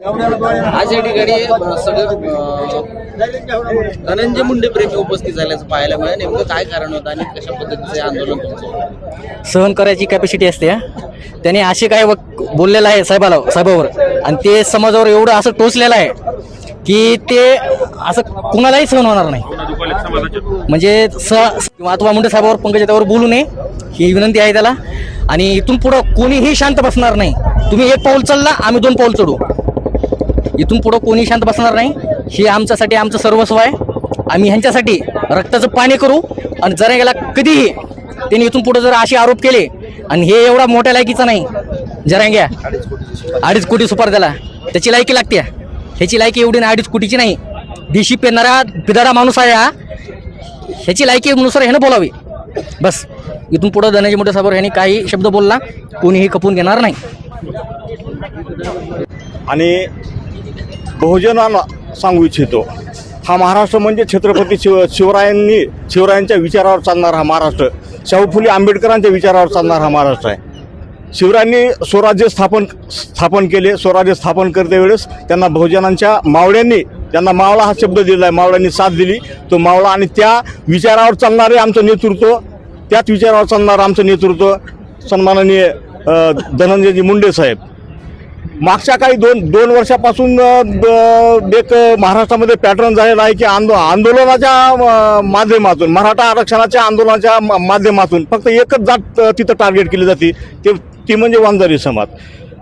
आज या ठिकाणी सगळं धनंजय मुंडे प्रेमी उपस्थित झाल्याचं पाहायला मिळालं. नेमकं काय कारण होतं आणि कशा पद्धतीचं आंदोलन तुमचं सहन करायची कॅपॅसिटी असते त्याने असे काय बोललेलं आहे साहेबाला साहेबावर. आणि ते समाजावर एवढं असं टोचलेलं आहे की ते असं कुणालाही सहन होणार नाही. म्हणजे स किंवा मुंडे साहेबावर पंकजा त्यावर बोलू नये ही विनंती आहे त्याला. आणि इथून पुढं कोणीही शांत बसणार नाही. तुम्ही एक पाऊल चालला आम्ही दोन पाऊल चढू. इथून पुढं कोणी शांत बसणार नाही. हे आमच्यासाठी आमचं सर्वस्व आहे. आम्ही ह्यांच्यासाठी रक्ताचं पाणी करू आणि जर याला कधीही त्यांनी इथून पुढे जर असे आरोप केले आणि हे एवढा मोठ्या लायकीचा नाही. जरांग्या अडीच कोटी सुपार त्याला त्याची लायकी लागते. ह्याची लायकी एवढी नाही अडीच कोटीची नाही. देशी पेरणारा पिदारा माणूस आहे हा. ह्याची लायकीनुसार ह्यानं बोलावी. बस. इथून पुढं धनाजी मोठ्या साहेब ह्यांनी काही शब्द बोलला. कोणीही खपून घेणार नाही. आणि बहुजनांना सांगू इच्छितो. हा महाराष्ट्र म्हणजे छत्रपती शिव शिवरायांनी शिवरायांच्या विचारावर चालणारा हा महाराष्ट्र. शाहू फुले आंबेडकरांच्या विचारावर चालणारा हा महाराष्ट्र आहे. शिवरायांनी स्वराज्य स्थापन स्थापन केले. स्वराज्य स्थापन करते वेळेस त्यांना बहुजनांच्या मावळ्यांनी त्यांना मावळा हा शब्द दिला आहे मावळ्यांनी साथ दिली. तो मावळा आणि त्या विचारावर चालणारे आमचं नेतृत्व त्याच विचारावर चालणारं आमचं नेतृत्व सन्माननीय धनंजयजी मुंडे साहेब. मागच्या काही दोन दोन वर्षापासून एक महाराष्ट्रामध्ये पॅटर्न झालेला आहे की आंदो आंदोलनाच्या माध्यमातून मराठा आरक्षणाच्या आंदोलनाच्या माध्यमातून फक्त एकच जात तिथं टार्गेट केली जाते. ते ती म्हणजे वांजारी समाज.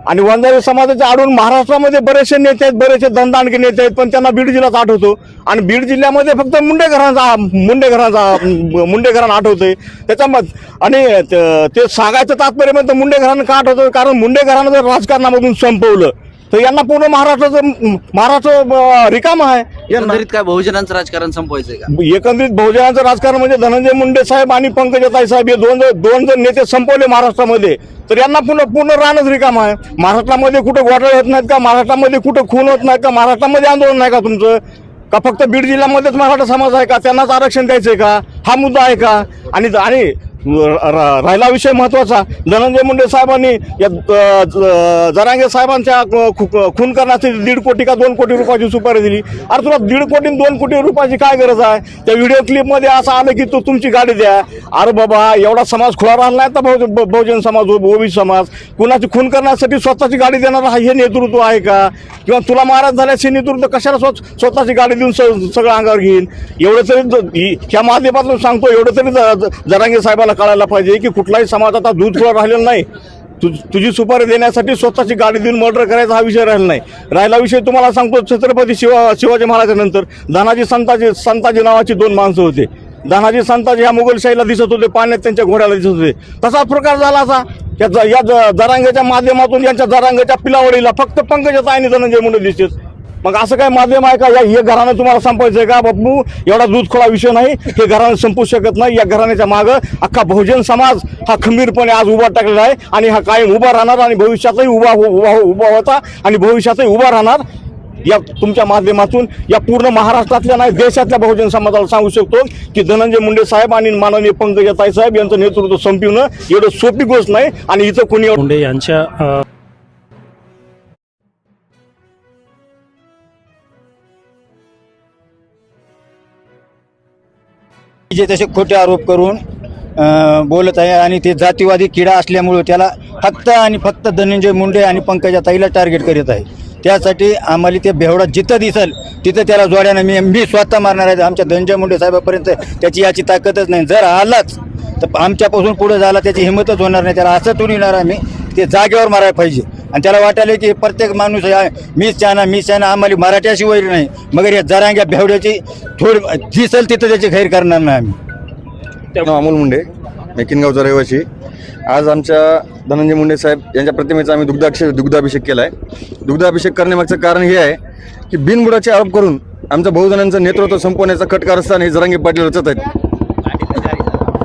आणि वंजारी समाजाच्या आडून महाराष्ट्रामध्ये बरेचसे नेते आहेत बरेचसे धनदांडके नेते आहेत पण त्यांना बीड जिल्ह्यात आठवतो. आणि बीड जिल्ह्यामध्ये फक्त मुंडेघरांचा मुंडेघरांचा मुंडेघरांना आठवतंय. त्याच्यामध्ये आणि ते सांगायचं तात्पर्य म्हणजे मुंडेघरांना का आठवतं कारण मुंडेघरांना जर राजकारणामधून संपवलं तर यांना पूर्ण महाराष्ट्राचं महाराष्ट्र रिकाम आहे. एकंदरीत काय बहुजनांचं राजकारण संपवायचंय का? एकंदरीत बहुजनाचं राजकारण म्हणजे धनंजय मुंडे साहेब आणि पंकजाताई साहेब हे दोन जर दोन जर नेते संपवले महाराष्ट्रामध्ये. तर यांना पूर्ण पूर्ण रानच रिकाम आहे. महाराष्ट्रामध्ये कुठं घोटाळे होत नाहीत का? महाराष्ट्रामध्ये कुठं खून होत नाही का? महाराष्ट्रामध्ये आंदोलन नाही का तुमचं? का फक्त बीड जिल्ह्यामध्येच मराठा समाज आहे का? त्यांनाच आरक्षण द्यायचंय का? हा मुद्दा आहे का? आणि राहिला विषय महत्त्वाचा. धनंजय मुंडे साहेबांनी या ज- जरांगे साहेबांच्या खून करण्याची दीड कोटी का दोन कोटी रुपयाची सुपारी दिली. अरे तुला दीड कोटी दोन कोटी रुपयाची काय गरज आहे? त्या व्हिडिओ क्लिपमध्ये असं आलं की तू तुमची गाडी द्या. अरे बाबा एवढा समाज खुला राहिला नाही तर बहुजन बहुजन समाज ओबी समाज. कुणाची खून करण्यासाठी स्वतःची गाडी देणार हा हे नेतृत्व आहे का? किंवा तुला महाराज झाल्याचे नेतृत्व कशाला स्व स्वतःची गाडी देऊन सगळं अंगावर घेईन? एवढं तरी ह्या माध्यमातून सांगतो एवढं तरी जरांगे साहेबांना लोकांना कळायला पाहिजे की कुठलाही समाज आता दूध खुला राहिलेला नाही. तु तुझी सुपारी देण्यासाठी स्वतःची गाडी देऊन मर्डर करायचा हा विषय राहिला नाही. राहिला विषय तुम्हाला सांगतो छत्रपती शिवा शिवाजी महाराजानंतर धनाजी संताजी संताजी नावाची दोन माणसं होते. धनाजी संताजी ह्या मुघलशाहीला दिसत होते पाण्यात त्यांच्या घोड्याला दिसत होते. तसा प्रकार झाला असा. या ज- माध्यमातून यांच्या जरांगेच्या पिलावडीला फक्त पंकजाचा आणि धनंजय मुंडे दिसतेच मग असं काय माध्यम आहे का? या हे घराणं तुम्हाला संपायचं आहे का? बाबू एवढा दूध खोळा विषय नाही. हे घराणं संपू शकत नाही. या घराण्याच्या मागं अख्खा बहुजन समाज हा खंबीरपणे आज उभा टाकलेला आहे आणि हा कायम उभा राहणार आणि भविष्यातही उभा हो- उभा हो- उभा होता आणि भविष्यातही उभा राहणार या तुमच्या माध्यमातून. या पूर्ण महाराष्ट्रातल्या नाही देशातल्या बहुजन समाजाला सांगू शकतो की धनंजय मुंडे साहेब आणि माननीय पंकजाताई साहेब यांचं नेतृत्व संपवणं एवढं सोपी गोष्ट नाही आणि इथं कोणी मुंडे यांच्या जे तसे खोटे आरोप करून बोलत आहे आणि ते जातीवादी किडा असल्यामुळं त्याला फक्त आणि फक्त धनंजय मुंडे आणि पंकजा ताईला टार्गेट करीत आहे. त्यासाठी आम्हाला ते बेवडा जिथं दिसल तिथं त्याला जोड्यानं मी मी स्वतः मारणार आहे. आमच्या धनंजय मुंडे साहेबापर्यंत त्याची याची ताकदच नाही. जर आलाच तर आमच्यापासून पुढे झाला त्याची हिंमतच होणार नाही. त्याला असं तो येणार आम्ही ते जागेवर मारायला पाहिजे. आणि त्याला वाटायला की प्रत्येक माणूस आहे, मीच चाहना मीच चाहना आम्हाला मराठ्याशिवाय नाही. मगर या जरांग्या बेवड्याची थोडी दिसल तिथं त्याची खैर करणार नाही आम्ही. अमोल मुंडे मेकिनगावचा रहिवासी. आज आमच्या धनंजय मुंडे साहेब यांच्या प्रतिमेचा आम्ही दुग्धाभिषेक दुग्धाभिषेक केला आहे दुग्धाभिषेक करण्यामागचं कारण हे आहे की बिनबुडाचे आरोप करून आमच्या बहुजनांचं नेतृत्व संपवण्याचा कट कारस्थान हे जरांगे पाटील रचत आहेत.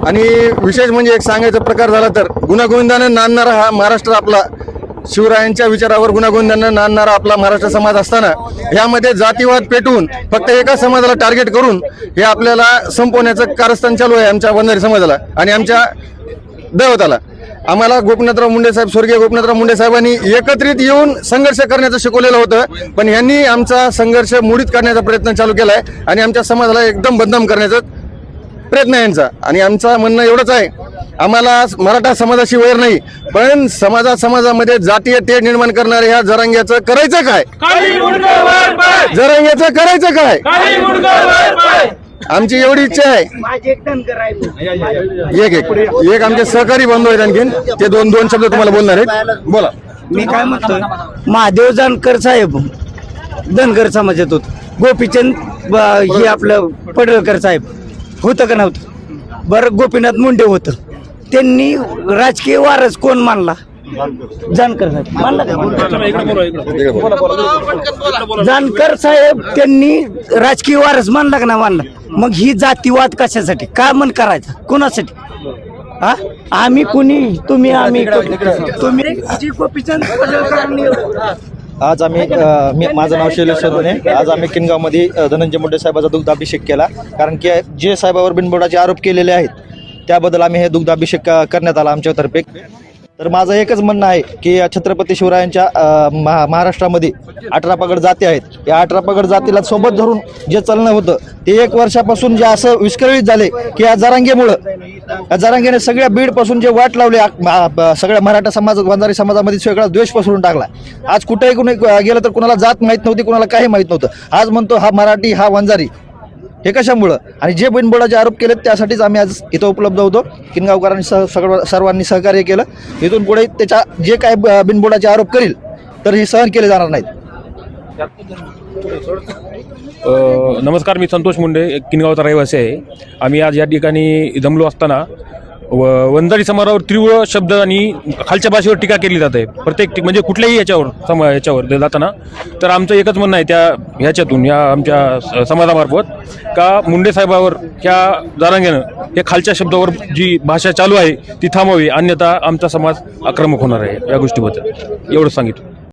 आणि विशेष म्हणजे एक सांगायचा प्रकार झाला तर गुणागोविंदानं नांदणारा हा महाराष्ट्र आपला शिवरायांच्या विचारावर गुणागोविंदानं नांदणारा आपला महाराष्ट्र समाज असताना यामध्ये जातीवाद पेटवून फक्त एका समाजाला टार्गेट करून हे आपल्याला संपवण्याचं कारस्थान चालू आहे आमच्या वंजारी समाजाला आणि आमच्या दैवताला. आम्हाला गोपीनाथराव मुंडे साहेब स्वर्गीय गोपीनाथराव मुंडे साहेबांनी एकत्रित येऊन संघर्ष करण्याचं शिकवलेलं होतं. पण यांनी आमचा संघर्ष मोडीत करण्याचा प्रयत्न चालू केला आहे आणि आमच्या समाजाला एकदम बदनाम करण्याचं प्रयत्न आहे यांचा. आणि आमचं म्हणणं एवढंच आहे आम्हाला मराठा समाजाशी वैर नाही पण समाजा समाजामध्ये जातीय तेढ निर्माण करणाऱ्या ह्या जरांग्याचं करायचं काय? जरांग्याचं करायचं काय? आमची एवढी इच्छा आहे. एक एक एक आमचे सहकारी बंधू आहेत आणखीन. ते दोन दोन शब्द तुम्हाला बोलणार आहेत. बोला. मी काय म्हणतोय? महादेव जानकर साहेब धनगर समाजात होत. गोपीचंद ब- हे आपलं पडळकर साहेब. होतं का नव्हतं? बरं गोपीनाथ मुंडे होतं. त्यांनी राजकीय वारस कोण मानला? जानकर साहेब. मानला का? जानकर साहेब त्यांनी राजकीय वारस मानला का ना मानला? मग ही जातीवाद कशासाठी? का मन करायचा? कोणासाठी? हा? आम्ही कुणी? तुम्ही आम्ही? तुम्ही आज आम्ही मी माझं नाव शैलेश सोनवणे आज आम्ही किनगावमध्ये धनंजय मुंडे साहेबाचा दुग्धाभिषेक केला. कारण की जे साहेबावर बिनबोडाचे आरोप केलेले आहेत त्याबद्दल आम्ही हे दुग्धाभिषेक करण्यात आला आमच्यातर्फे. तर माझं एकच म्हणणं आहे की छत्रपती शिवरायांच्या महा महाराष्ट्रामध्ये अठरा पगड जाती आहेत. या अठरा पगड जातीला सोबत धरून जे चालणं होतं ते एक वर्षापासून जे असं विस्कळीत झाले की या जरांगेमुळं जरांगेने सगळ्या बीडपासून जे वाट लावले सगळ्या मराठा समाज वंजारी समाजामध्ये सगळा द्वेष पसरून टाकला आज कुठेही कुणी गेलं तर कुणाला जात माहीत नव्हती कुणाला काही माहीत नव्हतं. आज म्हणतो हा मराठी हा वंजारी. हे कशामुळं? आणि जे बिनबोडाचे आरोप केलेत त्यासाठीच आम्ही आज इथं उपलब्ध होतो. किनगावकरांनी सह सगळं सर्वांनी सहकार्य केलं. इथून पुढे त्याच्या जे काय बिनबोडाचे आरोप करील तर हे सहन केले जाणार नाहीत. नमस्कार मी संतोष मुंडे किनगावचा रहिवासी आहे. आम्ही आज या ठिकाणी जमलो असताना व वंजारी समाजावर तीव्र शब्द आणि खालच्या भाषेवर टीका केली जाते. प्रत्येक म्हणजे कुठल्याही याच्यावर सम याच्यावर जाताना. तर आमचं एकच म्हणणं आहे त्या ह्याच्यातून या आमच्या समाजामार्फत का मुंडे साहेबावर ह्या जारांग्यानं हे खालच्या शब्दावर जी भाषा चालू आहे ती थांबवावी. अन्यथा आमचा समाज आक्रमक होणार आहे या गोष्टीबद्दल. एवढं सांगितलं.